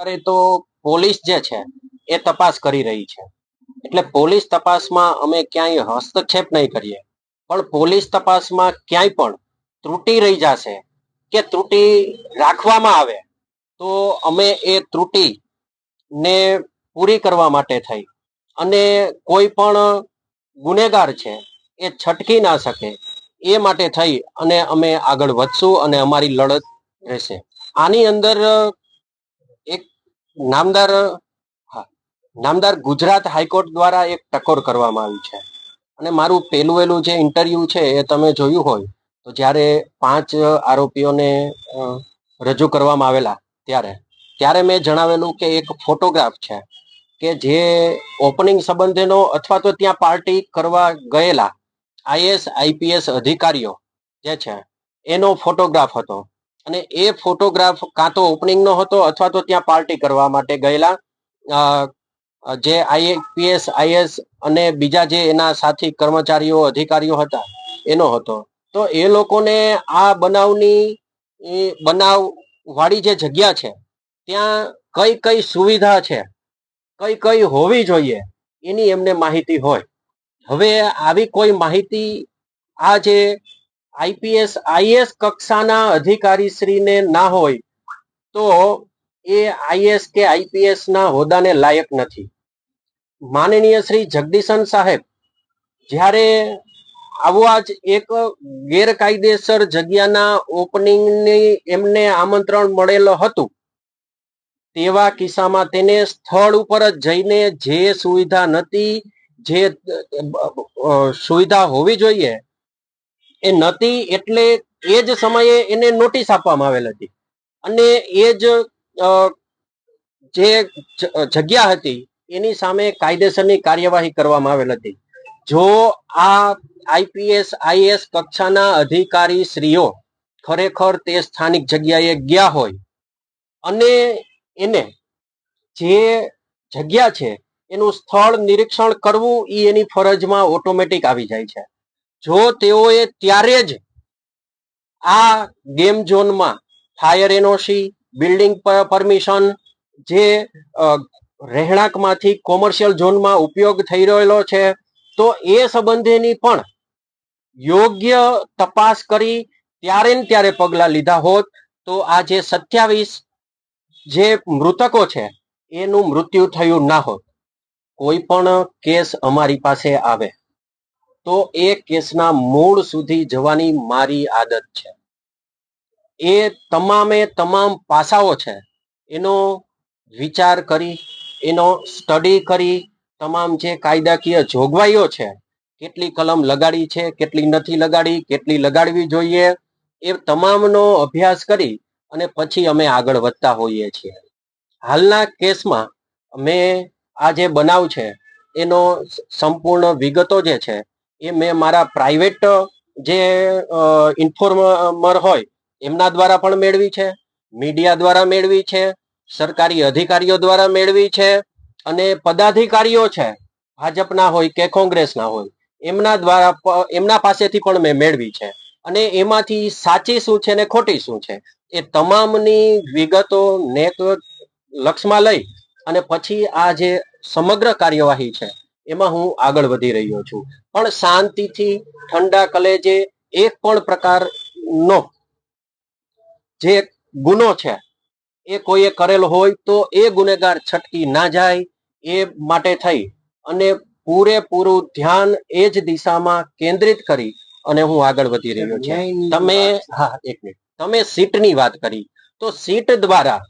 અત્યારે તો પોલીસ જે છે, એ તપાસ કરી રહી છે. એટલે પોલીસ તપાસમાં અમે ક્યાંય હસ્તક્ષેપ નહીં કરીએ. પણ પોલીસ તપાસમાં ક્યાંય પણ ત્રુટિ રહી જશે કે ત્રુટિ રાખવામાં આવે, તો અમે એ ત્રુટિ ને પૂરી કરવા માટે થઈ. અને કોઈ પણ ગુનેગાર છે, એ છટકી ના શકે, એ માટે થઈ અને અમે આગળ વધશું અને અમારી લડત રહેશે. આની અંદર નામદાર નામદાર ગુજરાત હાઈકોર્ટ દ્વારા એક ટકોર કરવામાં આવી છે. અને મારું પહેલું વહેલું જે ઇન્ટરવ્યુ છે એ તમે જોયું હોય, તો જ્યારે પાંચ આરોપીઓને રજૂ કરવામાં આવેલા ત્યારે ત્યારે મેં જણાવેલું કે એક ફોટોગ્રાફ છે કે જે ઓપનિંગ સંબંધેનો અથવા તો ત્યાં પાર્ટી કરવા ગયેલા આઈએસ, આઈપીએસ અધિકારીઓ જે છે, એનો ફોટોગ્રાફ હતો. અને એ ફોટોગ્રાફ કાં તો ઓપનિંગનો હતો અથવા તો ત્યાં પાર્ટી કરવા માટે ગયેલા. જે આઈપીએસ આઈએસ અને બીજા જે એના સાથી કર્મચારીઓ, અધિકારીઓ હતા, એનો હતો. તો એ લોકોને આ બનાવની બનાવ વાળી જે જગ્યા છે, ત્યાં કઈ કઈ સુવિધા છે, કઈ કઈ હોવી જોઈએ, એની એમને માહિતી હોય. હવે આવી કોઈ માહિતી આ જે આઈપીએસ, આઈએસ કક્ષાના અધિકારી શ્રીને ના હોય તો એ આઈએસ કે આઈપીએસ ના હોદ્દાને લાયક નથી. માનનીય શ્રી જગદીશન સાહેબ, જ્યારે આવા જ એક ગેરકાયદેસર જગ્યાના ઓપનિંગની એમને આમંત્રણ મળેલો હતું, તેવા કિસ્સામાં તેને સ્થળ ઉપર જ જઈને જે સુવિધા નથી જે સુવિધા હોવી જોઈએ એ નહોતી એટલે એ જ સમયે એને નોટિસ આપવામાં આવેલ હતી. અને એ જ જે જગ્યા હતી, એની સામે કાયદેસરની કાર્યવાહી કરવામાં આવેલ હતી. જો આ આઈપીએસ આઈએસ કક્ષાના અધિકારી શ્રીઓ ખરેખર તે સ્થાનિક જગ્યાએ ગયા હોય અને એને જે જગ્યા છે, એનું સ્થળ નિરીક્ષણ કરવું એ એની ફરજમાં ઓટોમેટિક આવી જાય છે. જો તેઓએ ત્યારે જ આ ગેમ ઝોનમાં ફાયર એનઓસી, બિલ્ડિંગ પરમિશન જે રહેણાંકમાંથી કોમર્શિયલ ઝોનમાં ઉપયોગ થઈ રહેલો છે, તો એ સંબંધેની પણ યોગ્ય તપાસ કરી ત્યારે ને ત્યારે પગલાં લીધા હોત, તો આ જે સત્યાવીસ જે મૃતકો છે, એનું મૃત્યુ થયું ના હોત. કોઈ પણ કેસ અમારી પાસે આવે. તો એ કેસના મૂળ સુધી જવાની મારી આદત છે. એ તમામે તમામ પાસાઓ છે. એનો વિચાર કરી, એનો સ્ટડી કરી, તમામ જે કાયદાકીય જોગવાઈઓ છે, કેટલી કલમ લગાડી છે, કેટલી નથી લગાડી, કેટલી લગાડવી જોઈએ, એ તમામનો અભ્યાસ કરી અને પછી અમે આગળ વધતા હોઈએ છીએ. હાલના કેસમાં મેં આ જે બનાવ છે, એનો સંપૂર્ણ વિગતો જે છે એ મેં મારા પ્રાઇવેટ જે ઇન્ફોર્મર હોય, એમના દ્વારા પણ મેળવી છે મીડિયા દ્વારા મેળવી છે, સરકારી અધિકારીઓ દ્વારા મેળવી છે, અને પદાધિકારીઓ છે, ભાજપના હોય કે કોંગ્રેસના હોય, એમના દ્વારા એમના પાસેથી પણ મેં મેળવી છે. અને એમાંથી સાચી શું છે ને ખોટી શું છે, એ તમામની વિગતો નેક લક્ષમાં લઈ અને પછી આ જે સમગ્ર કાર્યવાહી છે એમાં હું આગળ વધી રહ્યો છું. પણ શાંતિથી ઠંડા કલેજે એક પણ પ્રકારનો જે ગુનો છે એ કોઈએ કરેલો હોય તો એ ગુનેગાર છટકી ના જાય એ માટે થઈ. અને પૂરેપૂરું ધ્યાન એ જ દિશામાં કેન્દ્રિત કરી અને હું આગળ વધી રહ્યો છું. તમે હા એક મિનિટ. તમે સીટની વાત કરી. તો સીટ દ્વારા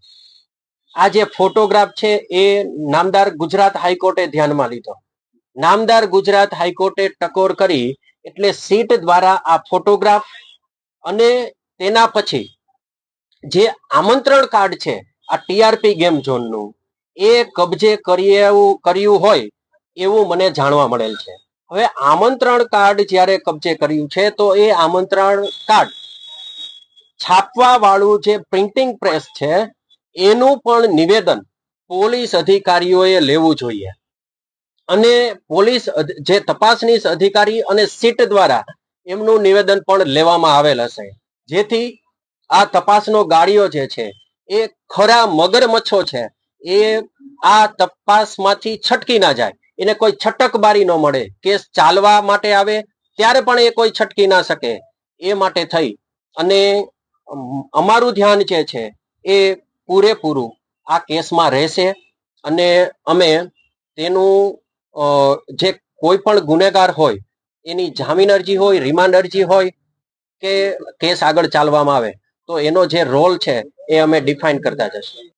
આ જે ફોટોગ્રાફ છે એ નામદાર ગુજરાત હાઈકોર્ટે ધ્યાનમાં લીધો. નામદાર ગુજરાત હાઈકોર્ટે ટકોર કરી એટલે સીટ દ્વારા આ ફોટોગ્રાફ અને તેના પછી જે આમંત્રણ કાર્ડ છે, આ ટીઆરપી ગેમ ઝોનનું, એ કબજે કરી એવું, કર્યું હોય એવું મને જાણવા મળેલ છે. હવે આમંત્રણ કાર્ડ જ્યારે કબજે કર્યું છે, તો એ આમંત્રણ કાર્ડ છાપવા વાળું જે પ્રિન્ટિંગ પ્રેસ છે, એનું પણ નિવેદન પોલીસ અધિકારીઓએ લેવું જોઈએ. અને પોલીસ જે તપાસની અધિકારી અને સીટ દ્વારા એમનું નિવેદન પણ લેવામાં આવેલ હશે. જેથી આ તપાસનો ગાડીઓ જે છે, એ ખરા મગરમચ્છો છે, એ આ તપાસમાંથી છટકી ના જાય. એને કોઈ છટકબારી ન મળે. કેસ ચાલવા માટે આવે, ત્યારે પણ એ કોઈ છટકી ના શકે. એ માટે થઈ. અને અમારું ધ્યાન જે છે, એ પૂરેપૂરું આ કેસમાં રહેશે. અને અમે તેનું જે કોઈ પણ ગુનેગાર હોય, એની જામીન અરજી હોય, રિમાન્ડ અરજી હોય કે કેસ આગળ ચાલવામાં આવે, તો એનો જે રોલ છે એ અમે ડિફાઇન કરતા જશું.